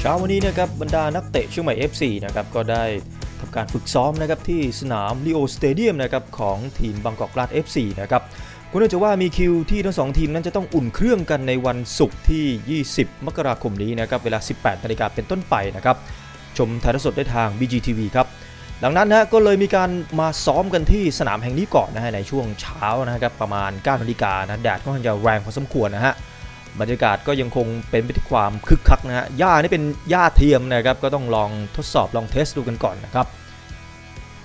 เช้าวันนี้นะครับบรรดานักเตะเชียงใหม่ FC นะครับก็ได้ทำการฝึกซ้อมนะครับที่สนามลีโอสเตเดียมนะครับของทีมบางกอกกลาด FC นะครับก็เนื่องจากว่ามีคิวที่ทั้งสองทีมนั้นจะต้องอุ่นเครื่องกันในวันศุกร์ที่ 20 มกราคมนี้นะครับเวลา 18 นาฬิกาเป็นต้นไปนะครับชมถ่ายทอดสดได้ทาง BGTV ครับดังนั้นนะก็เลยมีการมาซ้อมกันที่สนามแห่งนี้ก่อนนะฮะในช่วงเช้านะครับประมาณ9นาฬิกานะแดดค่อนข้างจะแรงพอสมควรนะฮะ บรรยากาศก็ยังคงเป็นไปด้วยความคึกคักนะฮะหญ้านี่เป็นหญ้าเทียมนะครับ ก็ต้องลองทดสอบลองเทสดูกันก่อนนะครับ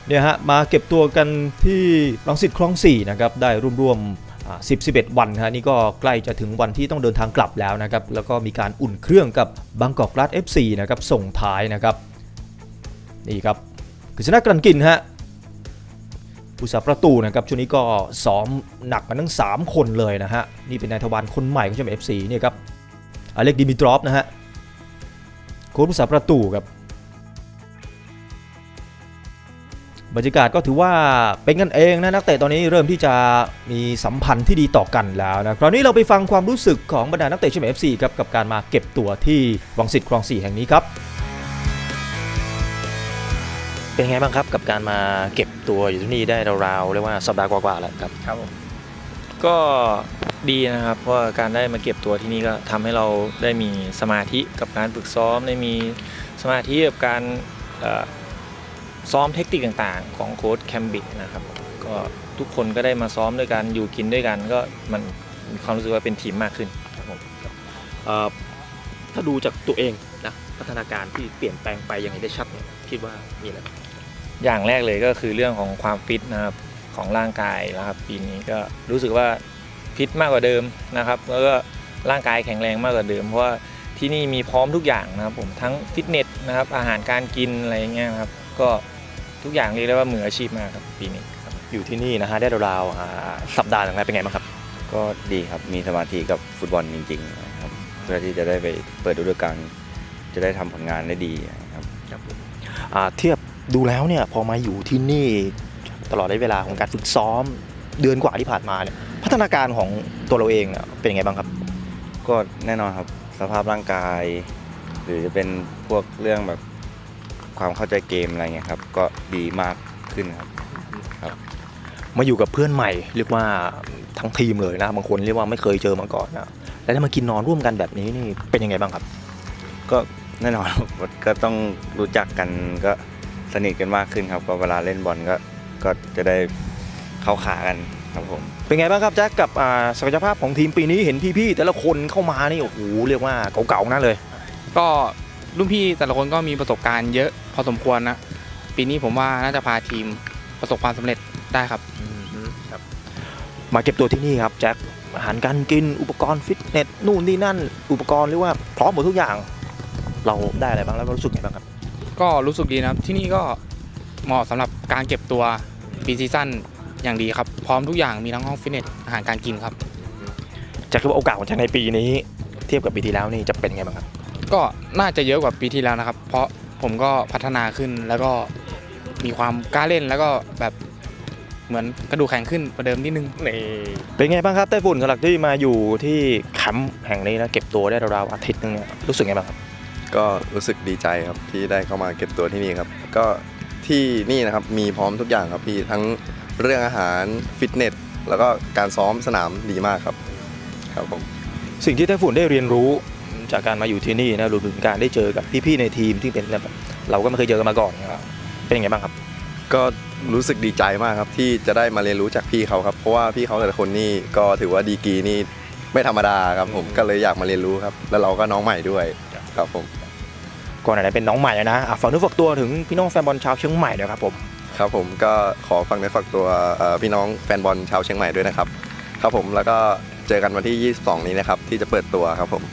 เนี่ยฮะมาเก็บตัวกันที่รังสิตคลอง4นะครับได้รวมๆ10 11 วันฮะนี่ก็ใกล้จะถึงวันที่ต้องเดินทางกลับแล้วนะครับแล้วก็มีการอุ่นเครื่องกับบางกอกกลาด FC นะครับส่งท้ายนะครับนี่ครับกฤษณะกรันกินฮะ ผู้สาประตูนะครับช่วงนี้ก็ซ้อมหนักกันทั้ง 3 คนเลยนะฮะ นี่เป็นนายทวารคนใหม่ของเชียงใหม่เอฟซีเนี่ยครับอเล็กดิมิตรอฟนะฮะโค้ชผู้สาประตูครับบรรยากาศก็ถือว่าเป็นกันเองนะนักเตะตอนนี้เริ่มที่จะมีสัมพันธ์ที่ดีต่อกันแล้วนะคราวนี้เราไปฟังความรู้สึกของบรรดานักเตะเชียงใหม่เอฟซีครับกับการมาเก็บตัวที่วังสิตคลองสี่แห่งนี้ครับ เป็นไงบ้างครับกับการมาเก็บตัวอยู่ที่นี่ได้ราวๆเรียกว่าสัปดาห์กว่าๆแล้วครับครับผมก็ดีนะครับเพราะว่าการได้มาเก็บตัวที่นี่ก็ทำให้เราได้มีสมาธิกับการฝึกซ้อมได้มีสมาธิกับการเอ่อซ้อมเทคนิคต่างๆ ของโค้ชแคมบิกนะครับก็ทุกคนก็ได้มาซ้อมด้วยกันอยู่กินด้วยกันก็มันมีความรู้สึกว่าเป็นทีมมากขึ้นครับผมเอ่อถ้าดูจากตัวเองนะพัฒนาการที่เปลี่ยนแปลงไปอย่างไรได้ชัดเนี่ยคิดว่ามีอะไรบ้าง อย่างแรกเลยก็คือเรื่องของความฟิตนะครับของร่างกายนะครับปีนี้ก็รู้สึกว่าฟิตมากกว่าเดิมนะครับ แล้วก็ร่างกายแข็งแรงมากกว่าเดิมเพราะว่าที่นี่มีพร้อมทุกอย่างนะครับผมทั้งฟิตเนสนะครับอาหารการกินอะไรอย่างเงี้ยครับก็ทุกอย่างเรียกได้ว่ามืออาชีพมากครับปีนี้ครับอยู่ที่นี่นะฮะได้ราวๆอ่าสัปดาห์หนึ่งแล้วเป็นไงบ้างครับ ก็ดีครับมีสมาธิกับฟุตบอลจริงๆนะครับเพื่อที่จะได้ไปเปิดฤดูกาลจะได้ทำผลงานได้ดีนะครับ อ่าเทียบ ดูแล้วเนี่ยพอมาอยู่ที่นี่ตลอดระยะเวลาของการฝึกซ้อมเดือนกว่าที่ผ่านมาเนี่ยพัฒนาการของตัวเราเองเนี่ยเป็นยังไงบ้างครับ ก็แน่นอนครับสภาพร่างกาย หรือจะเป็นพวกเรื่องแบบความเข้าใจเกมอะไรเงี้ยครับ ก็ดีมากขึ้นครับมาอยู่กับเพื่อนใหม่ เรียกว่าทั้งทีมเลยนะบางคนเรียกว่าไม่เคยเจอมาก่อนนะแล้วได้มากินนอนร่วมกันแบบนี้นี่เป็นยังไงบ้างครับ ก็แน่นอนครับก็ต้องรู้จักกันก็ สนิทกันมากขึ้นครับก็เวลาเล่นบอลก็ก็จะได้เข้าขากันครับผม เป็นไงบ้างครับแจ็คกับอ่าศักยภาพของทีมปีนี้เห็นพี่ๆแต่ละคนเข้ามานี่โอ้โหเรียกว่าเก่าๆนั่นเลย ก็รุ่นพี่แต่ละคนก็มีประสบการณ์เยอะพอสมควรนะ ปีนี้ผมว่าน่าจะพาทีมประสบความสำเร็จได้ครับ มาเก็บตัวที่นี่ครับแจ็คอาหารการกินอุปกรณ์ฟิตเนสนู่นนี่นั่น อุปกรณ์เรียกว่าพร้อมหมดทุกอย่าง เราได้อะไรบ้างแล้วเรารู้สึกไงบ้างครับ ก็รู้สึกดีนะครับ ที่นี่ก็เหมาะสำหรับการเก็บตัวปีซีซั่นอย่างดีครับ พร้อมทุกอย่างมีทั้งห้องฟิตเนสอาหารการกินครับแจ็คคิดว่าโอกาสของแจ็คในปีนี้ เทียบกับปีที่แล้วนี่จะเป็นไงบ้างครับ ก็น่าจะเยอะกว่าปีที่แล้วนะครับ เพราะผมก็พัฒนาขึ้นแล้วก็มีความกล้าเล่นแล้วก็แบบเหมือนกระดูกแข็งขึ้นกว่าเดิมนิดนึงนี่เป็นไงบ้างครับไต้ฝุ่นสำหรับที่มาอยู่ที่แคมป์แห่งนี้นะเก็บตัวได้ราวๆอาทิตย์นึงเนี่ยรู้สึกไงบ้างครับ ก็รู้สึกดีใจครับที่ได้เข้ามาเก็บตัวที่นี่ครับ ก็ที่นี่นะครับมีพร้อมทุกอย่างครับพี่ทั้งเรื่องอาหารฟิตเนสแล้วก็การซ้อมสนามดีมากครับครับผมสิ่งที่ไต้ฝุ่นได้เรียนรู้จากการมาอยู่ที่นี่นะรวมถึงการได้เจอกับพี่ๆในทีมที่เป็นแบบเราก็ไม่เคยเจอกันมาก่อนนะครับเป็นยังไงบ้างครับ ก็รู้สึกดีใจมากครับที่จะได้มาเรียนรู้จากพี่เขาครับเพราะว่าพี่เขาแต่ละคนนี่ก็ถือว่าดีกรีนี่ไม่ธรรมดาครับผมก็เลยอยากมาเรียนรู้ครับ แล้วเราก็น้องใหม่ด้วยครับผม ก่อนไหนๆเป็นน้องใหม่นะอะฝากนึกฝากตัวถึงพี่น้องแฟนบอลชาวเชียงใหม่ด้วยครับผมครับผมก็ขอฟังในฝากตัวพี่น้องแฟนบอลชาวเชียงใหม่ด้วยนะครับ ครับผมแล้วก็เจอกันวันที่ 22 นี้นะครับ ที่จะเปิดตัวครับผม